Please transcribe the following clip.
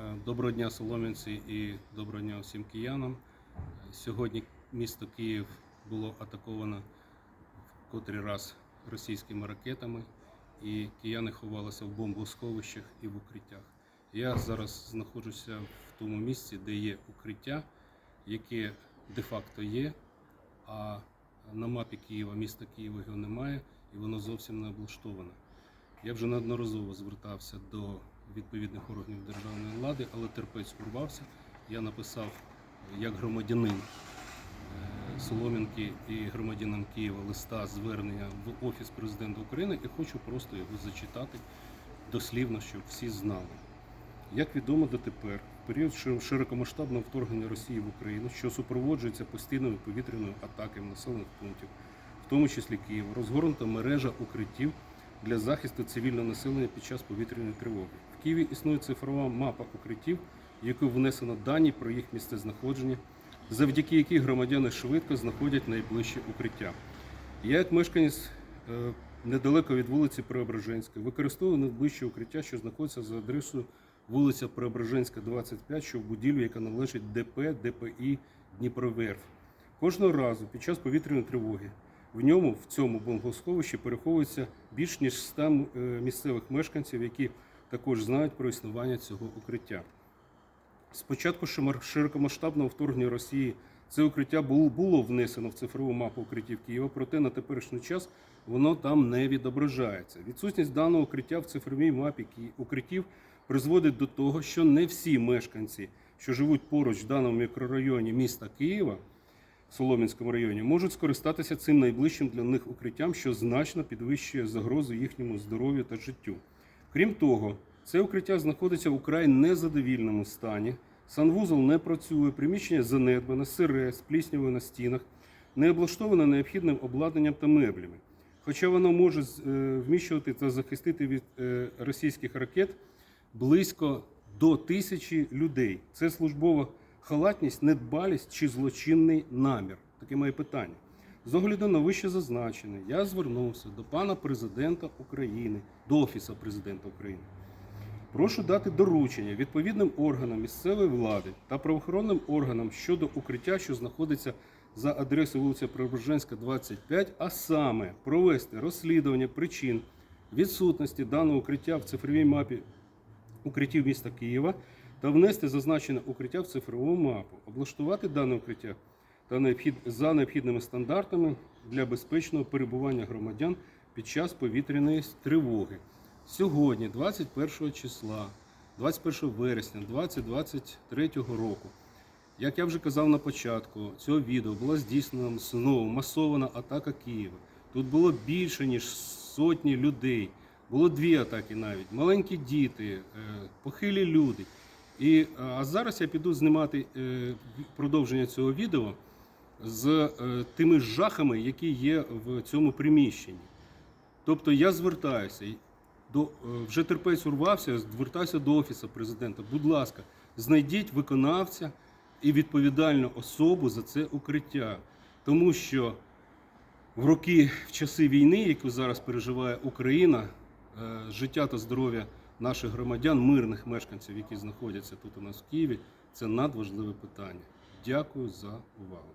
Е, Доброго дня, солом'янці, і доброго дня всім киянам. Сьогодні місто Київ було атаковано в котрий раз російськими ракетами, і кияни ховалися в бомбосховищах і в укриттях. Я зараз знаходжуся в тому місці, де є укриття, яке де-факто є, а на мапі Києва, міста Києва його немає, і воно зовсім не облаштоване. Я вже неодноразово звертався до відповідних органів державної влади, але терпець урвався. Я написав як громадянин е, Солом'янки і громадянам Києва листа звернення в Офіс президента України і хочу просто його зачитати дослівно, щоб всі знали. Як відомо дотепер, в період широкомасштабного вторгнення Росії в Україну, що супроводжується постійними повітряними атаками населених пунктів, в тому числі Києва, розгорнута мережа укриттів для захисту цивільного населення під час повітряної тривоги. В Києві існує цифрова мапа укриттів, в яку внесено дані про їх місцезнаходження, завдяки якій громадяни швидко знаходять найближче укриття. Я, як мешканець е, недалеко від вулиці Преображенська, використовую найближче укриття, що знаходиться за адресою вулиця Преображенська, 25, що в будівлі, яка належить ДП ДПІ Дніпроверф. Кожного разу під час повітряної тривоги в ньому, в цьому бомбосховищі, переховується більш ніж 100 е, місцевих мешканців, які також знають про існування цього укриття. З початку шимар- широкомасштабного вторгнення Росії це укриття було внесено в цифрову мапу укриттів Києва, проте на теперішній час воно там не відображається. Відсутність даного укриття в цифровій мапі укриттів призводить до того, що не всі мешканці, що живуть поруч в даному мікрорайоні міста Києва, Солом'янському районі, можуть скористатися цим найближчим для них укриттям, що значно підвищує загрозу їхньому здоров'ю та життю. Крім того, це укриття знаходиться у край незадовільному стані. Санвузол не працює, приміщення занедбане, сире, з на стінах, не облаштоване необхідним обладнанням та меблями. Хоча воно може е, вміщувати та захистити від е, російських ракет близько до тисячі людей. Це службова халатність, недбалість чи злочинний намір? Таке моє питання. З огляду на вище зазначене, я звернувся до пана президента України, до Офісу президента України. Прошу дати доручення відповідним органам місцевої влади та правоохоронним органам щодо укриття, що знаходиться за адресою вулиця Преображенська, 25, а саме провести розслідування причин відсутності даного укриття в цифровій мапі укриттів міста Києва та внести зазначене укриття в цифрову мапу, облаштувати дане укриття та необхід... за необхідними стандартами для безпечного перебування громадян під час повітряної тривоги. Сьогодні, 21 числа, 21 вересня 2023 року, як я вже казав на початку цього відео, була здійснена знову масована атака Києва. Тут було більше ніж сотні людей. Було дві атаки навіть, маленькі діти, е, похилі люди. І, е, а зараз я піду знімати е, продовження цього відео з е, тими жахами, які є в цьому приміщенні. Тобто я звертаюся до вже терпець урвався, звертаюся до офісу президента. Будь ласка, знайдіть виконавця і відповідальну особу за це укриття, тому що в роки в часи війни, яку зараз переживає Україна, життя та здоров'я наших громадян, мирних мешканців, які знаходяться тут у нас в Києві, це надважливе питання. Дякую за увагу.